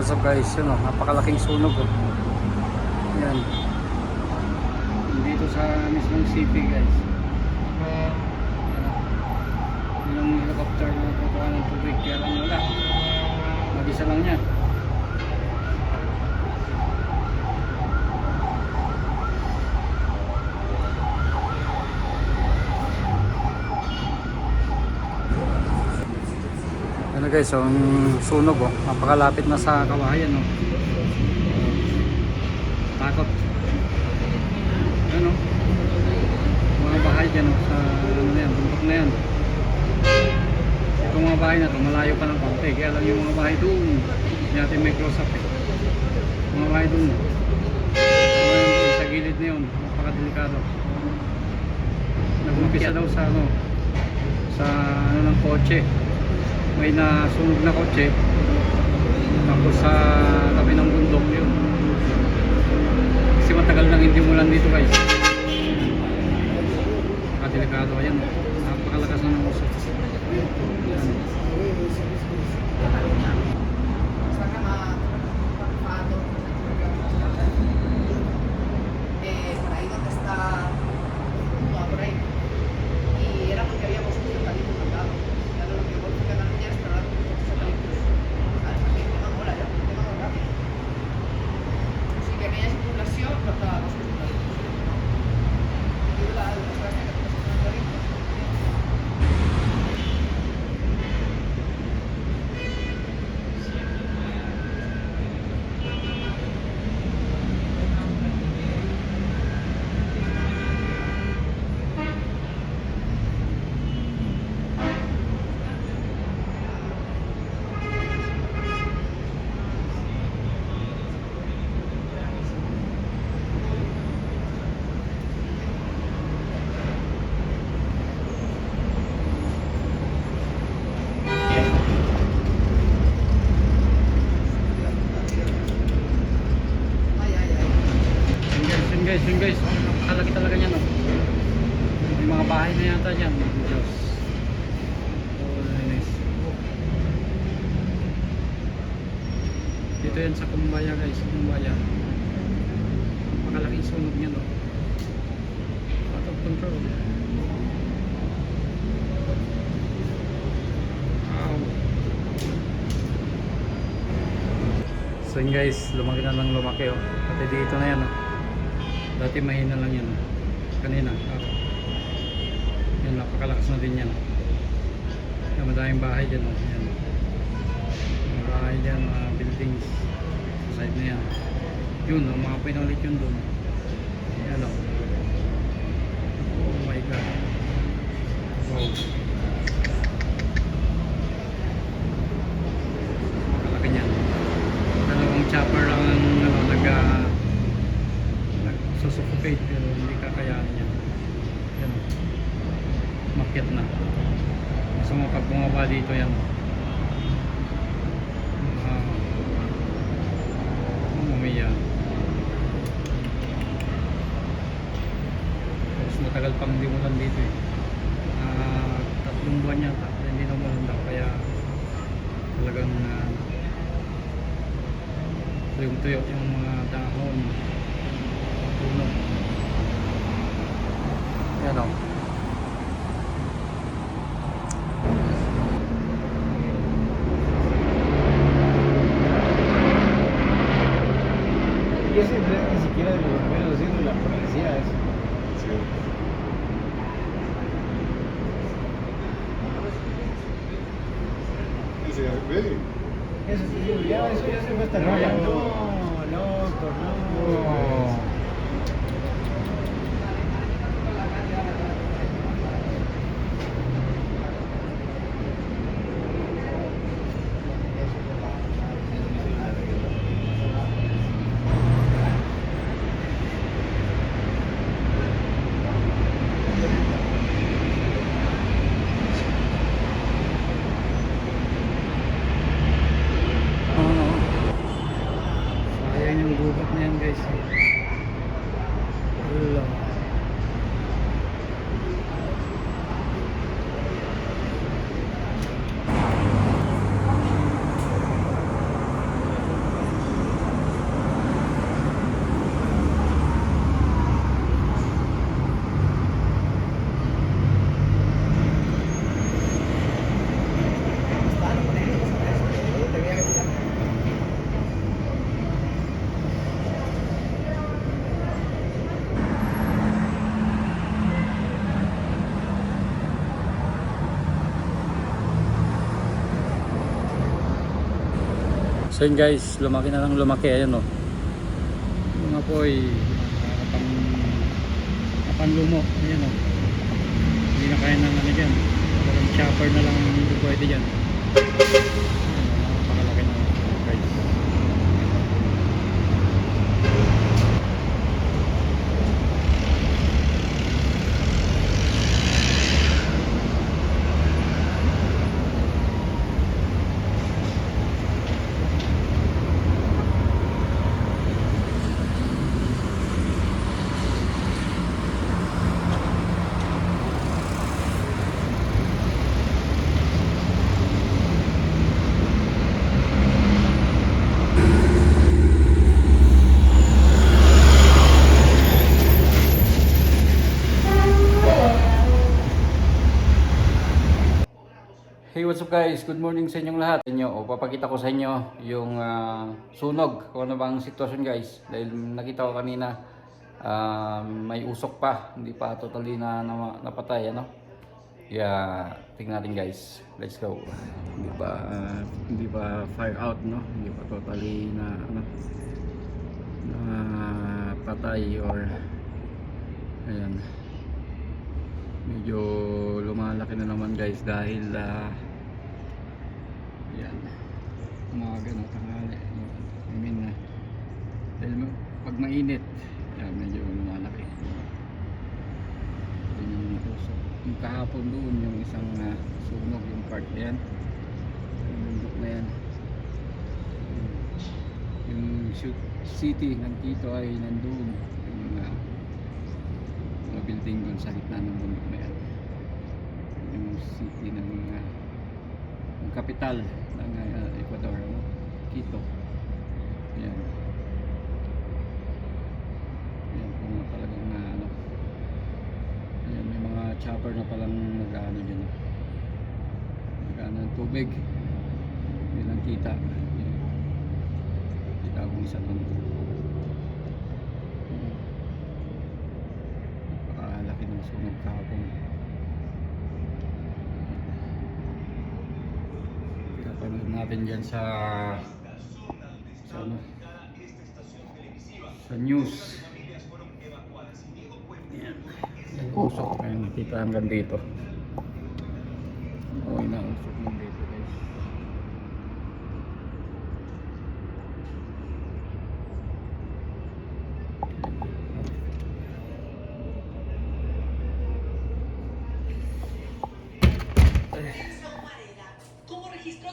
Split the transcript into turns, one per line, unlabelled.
what's up guys? Yun oh, napakalaking sunog oh. Yan. Dito sa mismong city guys. Yan. Yun ang helicopter na kukuha ng tubig. Kaya lang wala. Mag-isa lang niya. Ano guys, so, sunog oh. Napakalapit na sa kawayan oh. Takot. Ano? Mga bahay dyan oh, sa ano na yan, bundok na yan. Itong mga bahay na to, malayo pa ng konti. Kaya lang yung mga bahay doon, hindi natin may close up eh. Mga bahay doon. Mga sa gilid na yun, napakadelikado. Nagmapisa daw sa ano, sa ano ng kotse may nasunog na kotse da, das napakalaki talaga yan oh. May mga bahay na yata dyan. Diyos. Nice. Dito yan sa Kumbaya guys, Kumbaya. Napakalaking sunog niyan oh. Out of control. So guys, lumaki na lang lumaki oh. Pati dito na yan oh. Dati mahina lang yan. Kanina. Oh. Yan, napakalakas na din yan. Yan, madaming bahay dyan oh. Yan. Mga bahay dyan, mga buildings. Sa side na yan. Yun oh, mga pinalit yun doon. Yan oh. Oh my god. Wow. Malaki niyan. Dalawang chopper lang ang ano, nag uh, nagsusuffocate pero hindi kakayanin yan. Yan o. Makyat na. Gusto mo pag bumaba dito yan. Uh, umiyan. Tapos matagal pang hindi mulan dito eh. Ah, tatlong buwan yata hindi na umulan daw kaya talagang uh, tuyong-tuyo yung mga dahon puno yan o
ni siquiera de los bomberos, de la policía eso. Sí. Ese se ya, eso ya se fue hasta
No,
no, loco, no. no.
Sayang yung gubat na yan guys So yun guys, lumaki na lang lumaki. Ayan o. Yung apoy, nakapang, napanlumo. Ayan o. Hindi na kaya ng ano dyan. Parang chopper na lang hindi pwede dyan. Ayan o, napakalaki na guys. Hey, what's up guys? Good morning sa inyong lahat. Inyo, o papakita ko sa inyo yung ah, sunog, kung ano bang sitwasyon guys. Dahil nakita ko kanina ah, may usok pa, hindi pa totally na, na napatay ano. Kaya tingnan natin guys. Let's go. Hindi pa ah, hindi pa fire out no. Hindi pa totally na ano na patay or ayan medyo lumalaki na naman guys dahil uh, yan. Umaga na tanghali I mean uh, dahil pag mainit yan medyo lumalaki. Yun yung usok yung kahapon doon yung isang uh, sunog yung part yan yung bundok na yan. Yung, city ng Quito ay nandun building doon sa gitna ng bundok na yan. Yung city ng uh, yung capital ng uh, Ecuador no? Quito. Yan yan kung talagang na ano. Yan may mga chopper na palang nag-ano dyan. No? nag-ano ng tubig. Yun ang kita. Yan. kita kung isa doon Yan. Napakalaki ng sunog kahapon. Kapanood natin dyan sa sa ano sa news. Yan. Usok yung nakita hanggang dito. Okay na usok ng dito guys.
¿Cómo registró